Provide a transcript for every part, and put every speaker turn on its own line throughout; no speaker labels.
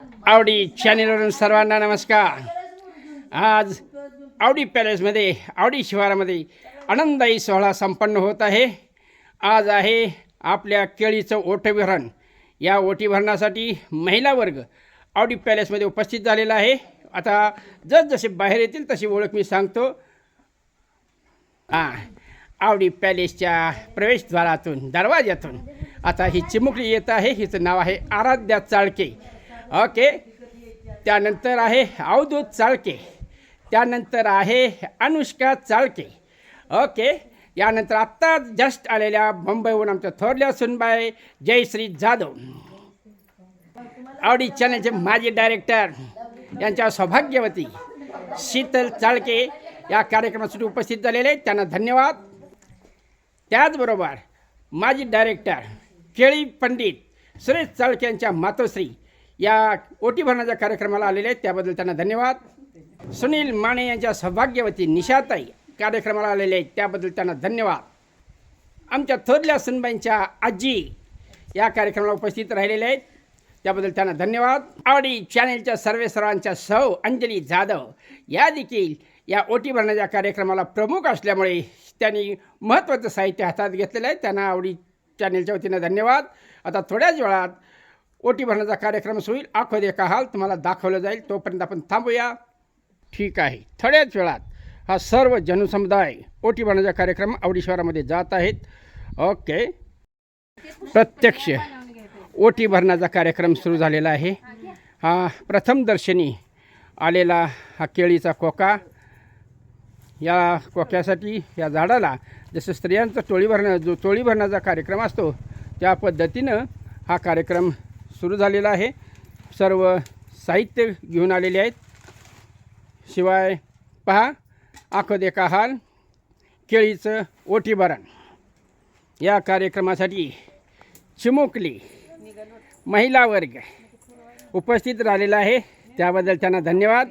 आवडी चॅनेलवरून सर्वांना नमस्कार. आज आवडी पॅलेसमध्ये आवडी शिवारामध्ये आनंददायी सोहळा संपन्न होत आहे. आज आहे आपल्या केळीचं ओटविहरण या ओटीभरणासाठी महिला वर्ग आवडी पॅलेसमध्ये उपस्थित झालेला आहे. आता जसजसे बाहेर येतील तशी ओळख मी सांगतो. हां आवडी पॅलेसच्या प्रवेशद्वारातून दरवाज्यातून आता ही चिमुकली येत आहे. हिचं नाव आहे आराध्या चाळके. ओके. त्यानंतर आहे अवधूत चाळके. त्यानंतर आहे अनुष्का चाळके. ओके. यानंतर आत्ता जस्ट आलेल्या मुंबईहून आमच्या थोरल्या सुनबाई जयश्री जाधव. आवडी चॅनलचे माजी डायरेक्टर यांच्या सौभाग्यवती शीतल चाळके या कार्यक्रमासाठी उपस्थित झालेले आहेत. त्यांना धन्यवाद. त्याचबरोबर माजी डायरेक्टर केळी पंडित सुरेश चाळके यांच्या मातोश्री या ओटी भरण्याच्या कार्यक्रमाला आलेले आहेत. त्याबद्दल त्यांना धन्यवाद. सुनील माने यांच्या सौभाग्यवती निशाताई कार्यक्रमाला आलेले आहेत. त्याबद्दल त्यांना धन्यवाद. आमच्या थोरल्या सुनबाईंच्या आजी या कार्यक्रमाला उपस्थित राहिलेल्या आहेत. त्याबद्दल त्यांना धन्यवाद. आवडी चॅनेलच्या सर्वे सर्वांच्या सौ अंजली जाधव या देखील या ओटी भरण्याच्या कार्यक्रमाला प्रमुख असल्यामुळे त्यांनी महत्त्वाचं साहित्य हातात घेतलेलं आहे. त्यांना आवडी चॅनेलच्या वतीनं धन्यवाद. आता थोड्याच वेळात ओटी भरण्याचा कार्यक्रम होईल. आखो देखा हाल तुम्हाला दाखवलं जाईल. तोपर्यंत आपण थांबूया. ठीक आहे. थोड्याच वेळात हा सर्व जनसमुदाय ओटी भरण्याचा कार्यक्रम आवडी शहरामध्ये जात आहेत. ओके. प्रत्यक्ष ओटी भरण्याचा कार्यक्रम सुरू झालेला आहे. हा प्रथम दर्शनी आलेला हा केळीचा कोका. या कोक्यासाठी या झाडाला जसं स्त्रियांचा टोळी भरणं जो टोळी भरण्याचा कार्यक्रम असतो त्या पद्धतीनं हा कार्यक्रम सुरू झालेला आहे. सर्व साहित्य घेऊन आलेले आहेत. शिवाय पहा आखो देखा हाल केळीचं ओटीभरण. या कार्यक्रमासाठी चिमुकली महिला वर्ग उपस्थित राहिलेला आहे. त्याबद्दल त्यांना धन्यवाद.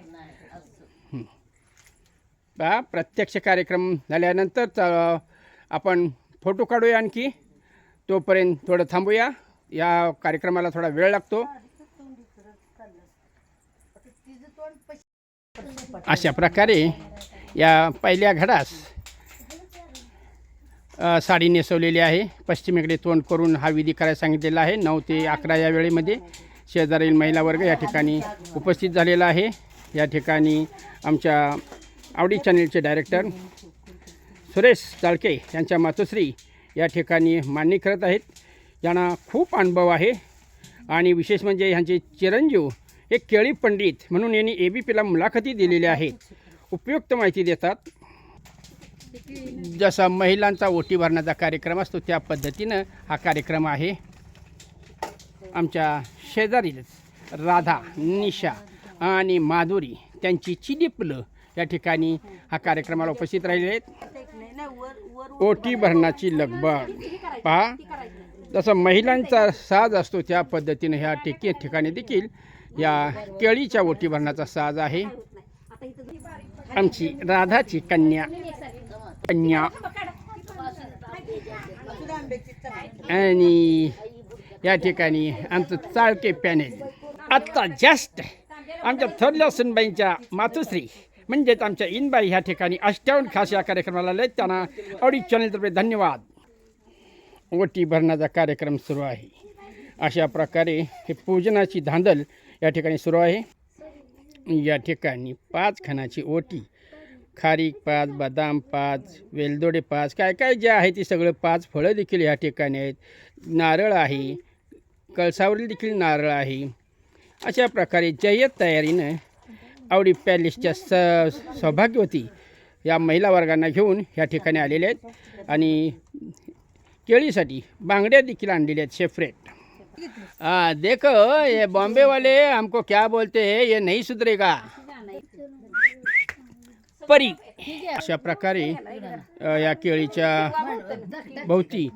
पहा प्रत्यक्ष कार्यक्रम झाल्यानंतर च- आपण फोटो काढूया आणखी. तोपर्यंत थोडं थांबूया. या कार्यक्रमाला थोडा वेळ लागतो. अशा प्रकारे या पहिल्या घडास साडी नेसवलेली आहे. पश्चिमेकडे तोंड करून हा विधी करायला सांगितलेला आहे. नऊ ते अकरा या वेळेमध्ये शेजारील महिला वर्ग या ठिकाणी उपस्थित झालेला आहे. या ठिकाणी आमच्या आवडी चॅनेलचे डायरेक्टर सुरेश चाळके यांच्या मातोश्री या ठिकाणी मान्य करत आहेत. यांना खूप अनुभव आहे. आणि विशेष म्हणजे ह्यांचे चिरंजीव हे केळी पंडित म्हणून यांनी ए बी पीला मुलाखती दिलेल्या आहेत. उपयुक्त माहिती देतात. जसा महिलांचा ओटी भरण्याचा कार्यक्रम असतो त्या पद्धतीनं हा कार्यक्रम आहे. आमच्या शेजारीलच राधा निशा आणि माधुरी त्यांची चिलिपलं या ठिकाणी हा कार्यक्रमाला उपस्थित राहिले आहेत. ओटी भरणाची लगबग. पहा. जसा महिलांचा साज असतो त्या पद्धतीनं ह्या ठिकी ठिकाणी देखील या केळीच्या ओटी भरण्याचा साज आहे. आमची राधाची कन्या कन्या. आणि या ठिकाणी आमचं चाळके पॅनेल. आत्ता जस्ट आमच्या थोरल्या सुनबाईंच्या मातुश्री म्हणजेच आमच्या इनबाई ह्या ठिकाणी अष्टावन्न खास या कार्यक्रमाला आले त्यांना आवडी चॅनलतर्फे धन्यवाद. ओटी भरण्याचा कार्यक्रम सुरू आहे. अशा प्रकारे हे पूजनाची धांदल या ठिकाणी सुरू आहे. या ठिकाणी पाच खणाची ओटी खारीक पाच बदाम पाच वेलदोडे पाच काय काय जे आहे ते सगळं पाच फळं देखील या ठिकाणी आहेत. नारळ आहे कळसावरील देखील नारळ आहे. अशा प्रकारे जय्यत तयारीनं आवडी पॅलेसच्या स सौभाग्यवती या महिला वर्गांना घेऊन या ठिकाणी आलेले आहेत. आणि केळीसाठी बांगड्या देखील आणलेल्या आहेत सेपरेट हाँ देखो ये बॉम्बे वाले हमको क्या बोलते हैं ये नहीं सुधरेगा. परी अशा प्रकारे या केळीच्या भोवती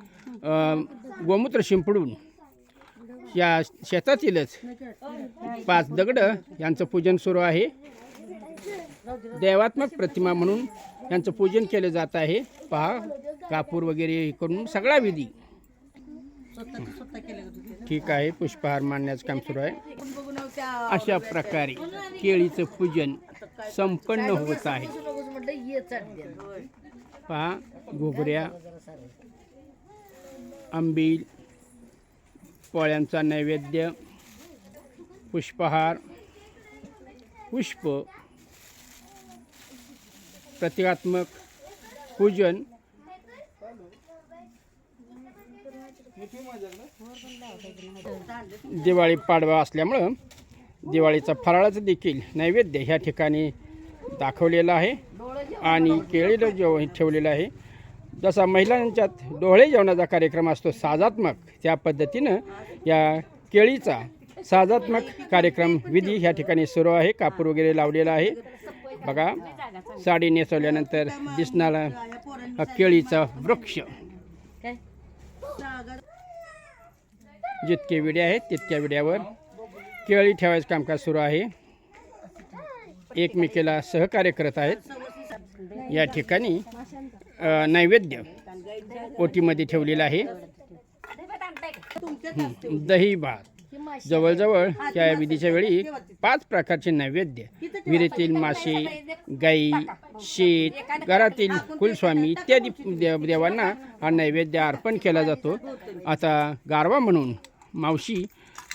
गोमूत्र शिंपडून या शेतातीलच पाच दगडं यांचं पूजन सुरू आहे. दैवात्मक प्रतिमा म्हणून यांचं पूजन केलं जात आहे. पहा कापूर वगैरे हे करून सगळा विधी. ठीक आहे पुष्पहार मांडण्याचं काम सुरू आहे. अशा प्रकारे केळीचं पूजन संपन्न होत आहे. पहा घोगऱ्या आंबील पोळ्यांचा नैवेद्य पुष्पहार पुष्प प्रतिकात्मक पूजन दिवाळी पाडवा असल्यामुळं दिवाळीचा फराळाचं देखील नैवेद्य ह्या ठिकाणी दाखवलेलं आहे आणि केळीला जेवण ठेवलेलं आहे जसा महिलांच्यात डोळे जेवणाचा कार्यक्रम असतो साजात्मक त्या पद्धतीनं या केळीचा साजात्मक कार्यक्रम विधी ह्या ठिकाणी सुरू आहे कापूर वगैरे लावलेला आहे. बघा साडी नेसवल्यानंतर दिसणारा केळीचा वृक्ष. जितके विडे आहेत तितक्या विड्यावर केळी ठेवायचं कामकाज सुरू आहे. एकमेकीला सहकार्य करत आहेत. या ठिकाणी नैवेद्य ओटीमध्ये ठेवलेलं आहे. दही भात. जवळजवळ या विधीच्या वेळी पाच प्रकारचे नैवेद्य. विहिरीतील मासे गाई शेत घरातील कुलस्वामी इत्यादी देवांना हा नैवेद्य अर्पण केला जातो. आता गारवा म्हणून मावशी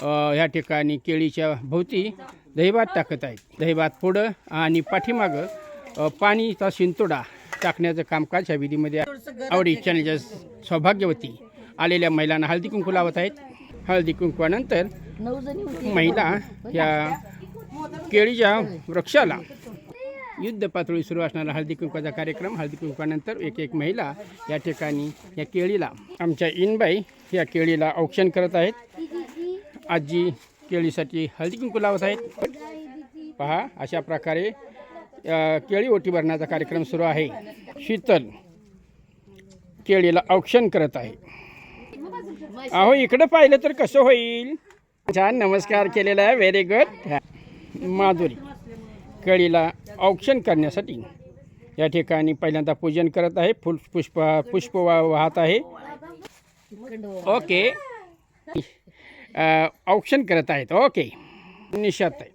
ह्या ठिकाणी केळीच्या भोवती दहीभात टाकत आहेत. दहीभात पुढं आणि पाठीमागं पाणीचा शिंतोडा टाकण्याचं कामकाज ह्या विधीमध्ये आवडी चॅनलच्या सौभाग्यवती आलेल्या महिलांना हळदी कुंकू लावत आहेत. हळदी कुंकवानंतर महिला या केळीच्या वृक्षाला युद्ध पातळी सुरू असणारा हळदी कुंकवाचा कार्यक्रम हळदी कुंकवानंतर एक एक महिला या ठिकाणी या केळीला आमच्या इनबाई या केळीला औक्षण करत आहेत. आजी केळीसाठी हळदी कुंकू लावत आहेत. पहा अशा प्रकारे केळी ओटी भरण्याचा कार्यक्रम सुरू आहे. शीतल केळीला औक्षण करत आहे. अहो इकडं पाहिलं तर कसं होईल? छान नमस्कार केलेला आहे. व्हेरी गुड माधुरी केळीला औक्षण करण्यासाठी या ठिकाणी पहिल्यांदा पूजन करत आहे. फुल पुष्प पुष्प वाहत आहे. ओके. औक्षण करत आहेत. ओके. निशात आहे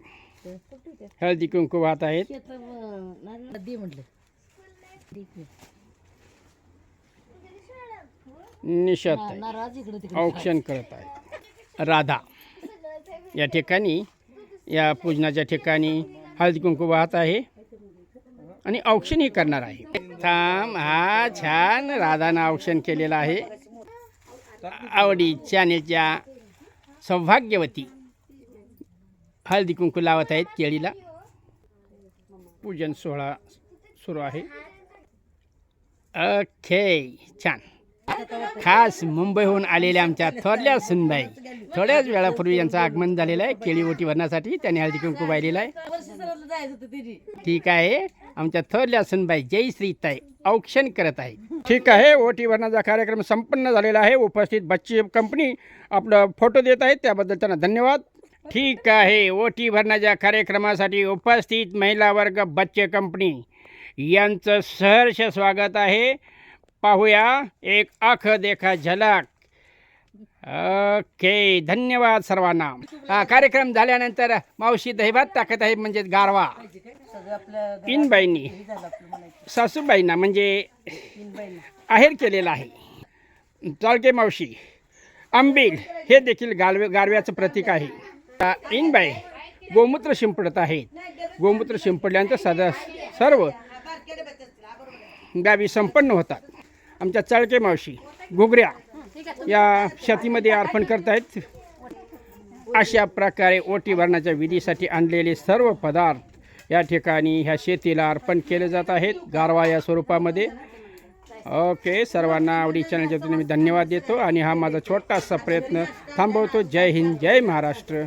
हळदी कुंकू वाहत आहेत. निशात औक्षण करत आहेत. राधा. या ठिकाणी या पूजनाच्या ठिकाणी हळदी कुंकू वाहत आहे आणि औक्षणही करणार आहे. थांब हा छान राधानं औक्षण केलेलं आहे. आवडी चॅनेलच्या सौभाग्यवती हळदी कुंकू लावत आहेत केळीला. पूजन सोहळा सुरू आहे. ओके छान. खास मुंबईहून आलेल्या आमच्या थोरल्या सुनबाई. थोड्याच वेळापूर्वी यांचं आगमन झालेलं आहे. केळी ओटी भरण्यासाठी त्यांनी हळदी कुंकू पाहिलेला आहे. ठीक आहे. आमच्या थोरल्या सुनबाई जय औक्षण करत आहे. ठीक आहे ओटी भरण्याचा कार्यक्रम संपन्न झालेला आहे. उपस्थित बच्ची कंपनी आपलं फोटो देत आहेत त्याबद्दल त्यांना धन्यवाद. ठीक आहे ओटी भरण्याच्या कार्यक्रमासाठी उपस्थित महिला वर्ग बच्चे कंपनी. यांचं सहर्ष स्वागत आहे. पाहूया एक आख देखा झलक. ओके धन्यवाद सर्वांना. कार्यक्रम झाल्यानंतर मावशी दहीभात टाकत आहे म्हणजे गारवा. इनबाईंनी सासूबाईंना म्हणजे आहेर केलेला आहे. चाळके मावशी. आंबील हे देखील गारवे गारव्याचं प्रतीक आहे. इनबाई गोमूत्र शिंपडत आहेत. गोमूत्र शिंपडल्यानंतर सदा सर्व गावी संपन्न होतात. आमच्या चाळके मावशी घुगऱ्या. या शेतीमध्ये अर्पण करतायत. अशा प्रकारे ओटी भरण्याच्या विधीसाठी आणलेले सर्व पदार्थ या ठिकाणी ह्या शेतीला अर्पण केले जात आहेत. गारवा या स्वरूपामध्ये. ओके सर्वांना आवडी चॅनलच्या वतीने मी धन्यवाद देतो आणि हा माझा छोटासा प्रयत्न थांबवतो. जय हिंद जय महाराष्ट्र.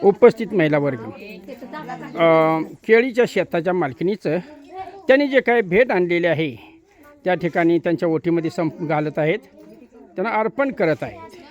उपस्थित महिला वर्ग. केळीच्या शेताच्या मालकिनीचं त्यांनी जे काही भेट आणलेले आहे त्या ठिकाणी त्यांच्या ओटीमध्ये संप घालत आहेत. त्यांना अर्पण करत आहेत.